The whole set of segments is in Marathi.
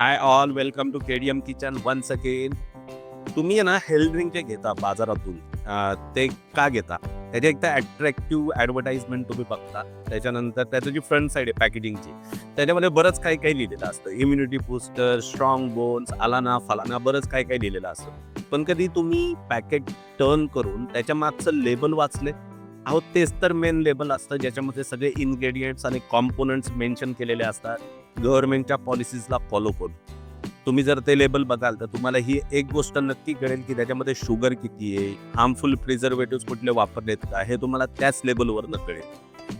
Hi all welcome to KDM kitchen once again तुम्ही ना हेल्थ ड्रिंक जे घेता बाजारातून ते का घेता? त्याचे एक तर अट्रॅक्टिव्ह ॲडव्हर्टाइजमेंट तुम्ही बघता. त्याच्यानंतर त्याचं जी फ्रंट साईड आहे पॅकेजिंगची त्याच्यामध्ये बरंच काही काही लिहिलेलं असतं. इम्युनिटी बूस्टर स्ट्रॉंग बोन्स आलाना फलाना बरंच काही काही लिहिलेलं असतं. पण कधी तुम्ही पॅकेट टर्न करून त्याच्या मागचं लेबल वाचले? अहो तेच तर मेन लेबल असतं ज्याच्यामध्ये सगळे इन्ग्रेडियंट्स आणि कॉम्पोनंट्स मेन्शन केलेले असतात. गव्हर्नमेंटच्या पॉलिसीजला फॉलो करून. तुम्ही जर ते लेबल बघाल तर तुम्हाला ही एक गोष्ट नक्की कळेल की त्याच्यामध्ये शुगर किती आहे हार्मफुल प्रिझर्वेटिव्ह कुठले वापरलेत का हे तुम्हाला त्याच लेबलवरनं कळेल.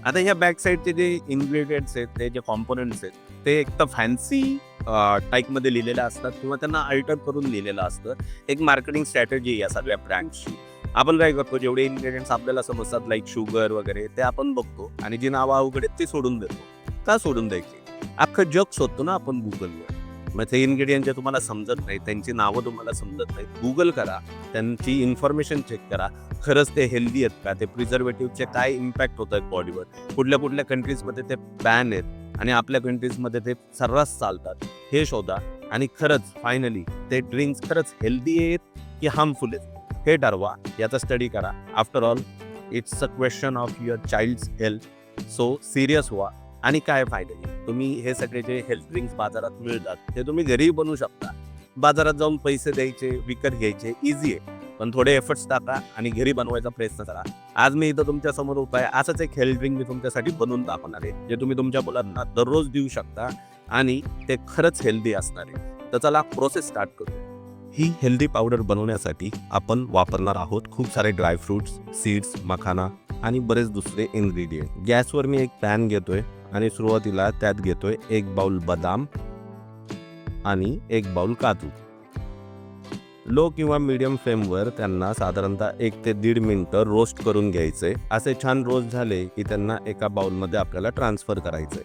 आता ह्या बॅक साईडचे जे इन्ग्रेडियंट्स आहेत ते जे कॉम्पोनंट्स आहेत ते एक तर फॅन्सी टाईपमध्ये लिहिलेलं असतात किंवा त्यांना अल्टर करून लिहिलेलं असतं. एक मार्केटिंग स्ट्रॅटेजी या सगळ्या ब्रँड्सची आपण काय करतो जेवढे इन्ग्रेडियंट्स आपल्याला समजतात लाईक शुगर वगैरे ते आपण बघतो आणि जी नावं अवघड आहेत ती सोडून देतो. का सोडून द्यायची? अख्खं जग शोधतो ना आपण गुगलवर मग ते इन्ग्रेडियंट जे तुम्हाला समजत नाही त्यांची नावं तुम्हाला समजत नाही गुगल करा. त्यांची इन्फॉर्मेशन चेक करा. खरंच ते हेल्दी आहेत का? ते प्रिझर्वेटिव्हचे काय इम्पॅक्ट होत आहेत बॉडीवर कुठल्या कुठल्या कंट्रीजमध्ये ते बॅन आहेत आणि आपल्या कंट्रीजमध्ये ते सर्रास चालतात हे शोधा. आणि खरंच फायनली ते ड्रिंक्स खरंच हेल्दी आहेत की हार्मफुल आहेत? हे ठरवा. याचा स्टडी करा. After all it's a question of your child's health so serious व्हा. आणि काय फायदे? तुम्ही हे सगळे जे हेल्थ ड्रिंक्स बाजारात मिळतात ते तुम्ही घरीही बनवू शकता. बाजारात जाऊन पैसे द्यायचे विकत घ्यायचे इझी आहे. पण थोडे एफर्ट्स टाका आणि घरी बनवायचा प्रयत्न करा. आज मी इथं तुमच्यासमोर उपाय असंच एक हेल्थ ड्रिंक मी तुमच्यासाठी बनवून दाखवणार आहे जे तुम्ही तुमच्या मुलांना दररोज देऊ शकता आणि ते खरंच हेल्दी असणार आहे. तर चला प्रोसेस स्टार्ट करू. ही हेल्दी पावडर बनवण्यासाठी आपण वापरणार आहोत खूप सारे ड्रायफ्रुट्स सीड्स मखाना आणि बरेच दुसरे इन्ग्रेडियंट गॅसवर मी एक पॅन घेतोय आणि सुरुवातीला त्यात घेतोय एक बाउल बदाम आणि एक बाउल काजू. लो किंवा मीडियम फ्लेमवर त्यांना साधारणतः एक ते दीड मिनिटं रोस्ट करून घ्यायचे. असे छान रोस्ट झाले की त्यांना एका बाउलमध्ये आपल्याला ट्रान्सफर करायचे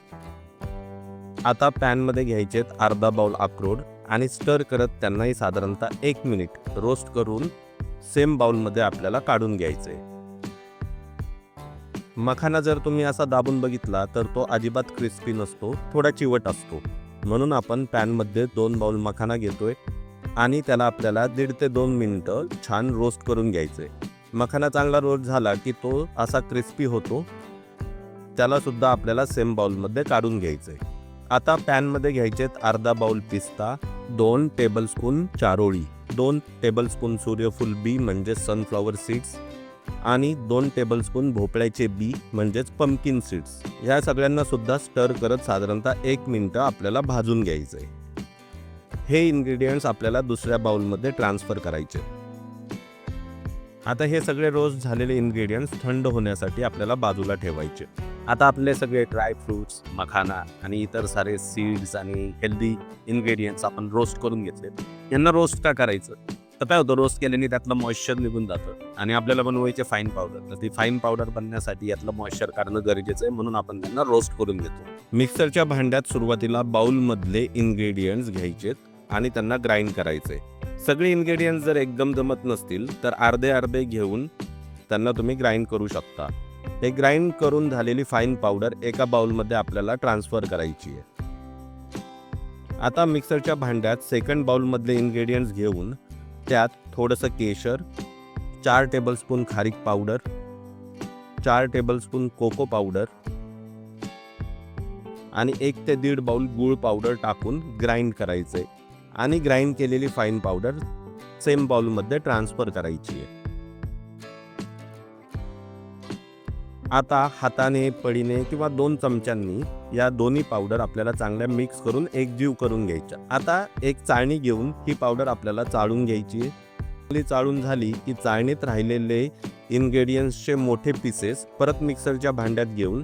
आता पॅनमध्ये घ्यायचे अर्धा बाउल अक्रोड आणि स्टर करत त्यांनाही साधारणतः एक मिनिट रोस्ट करून सेम बाउलमध्ये आपल्याला काढून घ्यायचे मखाना जर तुम्ही असा दाबून बघितला तर तो अजिबात क्रिस्पी नसतो थोडा चिवट असतो. म्हणून आपण पॅनमध्ये दोन बाउल मखाना घेतोय आणि त्याला आपल्याला दीड ते दोन मिनटं छान रोस्ट करून घ्यायचे मखाना चांगला रोस्ट झाला की तो असा क्रिस्पी होतो. त्याला सुद्धा आपल्याला सेम बाउलमध्ये काढून घ्यायचे आता पॅनमध्ये घ्यायचेत अर्धा बाउल पिस्ता दोन टेबलस्पून चारोळी. दोन टेबलस्पून सूर्यफूल बी म्हणजे सनफ्लॉवर सीड्स आणि दोन टेबलस्पून भोपळ्याचे बी म्हणजेच पम्पकिन सीड्स ह्या सगळ्यांना सुद्धा स्टर करत साधारणतः एक मिनटं आपल्याला भाजून घ्यायचे हे इन्ग्रेडियंट्स आपल्याला दुसऱ्या बाउलमध्ये ट्रान्सफर करायचे. आता हे सगळे रोस्ट झालेले इन्ग्रेडियंट्स थंड होण्यासाठी आपल्याला बाजूला ठेवायचे. आता आपले सगळे ड्राय फ्रुट्स मखाना आणि इतर सारे सीड्स आणि हेल्दी इन्ग्रेडियंट्स आपण रोस्ट करून घेतले यांना रोस्ट का करायचं? तर काय होतं रोस्ट केल्याने त्यातलं मॉइश्चर निघून जातं. आणि आपल्याला बनवायचे फाईन पावडर तर ती फाईन पावडर बनण्यासाठी यातलं मॉइश्चर काढणं गरजेचं आहे म्हणून आपण त्यांना रोस्ट करून घेतो. मिक्सरच्या भांड्यात सुरुवातीला बाउलमधले इन्ग्रेडियंट्स घ्यायचेत आणि त्यांना ग्राइंड करायचे. सगळे इन्ग्रेडियंट्स जर एकदम जमत नसतील तर अर्धे अर्धे घेऊन त्यांना तुम्ही ग्राइंड करू शकता. हे ग्राइंड करून झालेली फाईन पावडर एका बाउलमध्ये आपल्याला ट्रान्सफर करायची आहे. आता मिक्सरच्या भांड्यात सेकंड बाउलमधले इन्ग्रेडियंट्स घेऊन त्यात थोडंसं केशर चार टेबलस्पून खारीक पावडर चार टेबलस्पून कोको पावडर आणि एक ते दीड बाउल गूळ पावडर टाकून ग्राइंड करायचे. आणि ग्राइंड केलेली फाईन पावडर सेम बाउलमध्ये ट्रान्सफर करायची आहे. आता हाताने पडीने किंवा दोन चमच्यांनी या दोन्ही पावडर आपल्याला चांगल्या मिक्स करून एकजीव करून घ्यायच्या आता एक चाळणी घेऊन ही पावडर आपल्याला चाळून घ्यायची आहे. चाळून झाली की चाळणीत राहिलेले इन्ग्रेडियंट्सचे मोठे पीसेस परत मिक्सरच्या भांड्यात घेऊन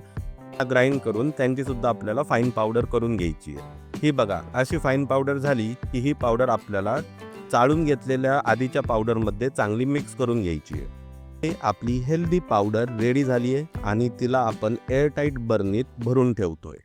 ग्राइंड करून त्यांची सुद्धा आपल्याला फाईन पावडर करून घ्यायची आहे. ही बघा अशी फाईन पावडर झाली की ही पावडर आपल्याला चाळून घेतलेल्या आधीच्या पावडरमध्ये चांगली मिक्स करून घ्यायची आहे. आपली हेल्दी पावडर रेडी झाली आहे आणि तिला आपण एअरटाईट बर्नीत भरून ठेवतोय.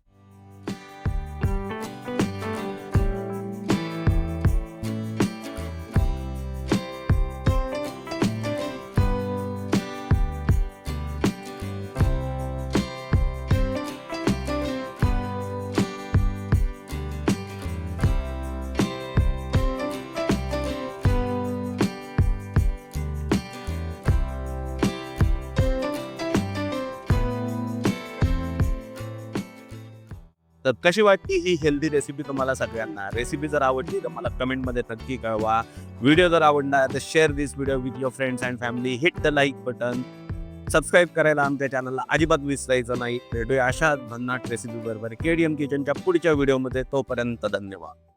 तर कशी वाटली ही हेल्दी रेसिपी तुम्हाला सगळ्यांना? रेसिपी जर आवडली तर मला कमेंटमध्ये नक्की कळवा. व्हिडिओ जर आवडला तर share this video with your friends and family hit the like button subscribe करायला आमच्या चॅनलला अजिबात विसरायचं नाही. भेटूया अशा भन्नाट रेसिपी बरोबर केडीएम किचनच्या पुढच्या व्हिडिओमध्ये तोपर्यंत धन्यवाद.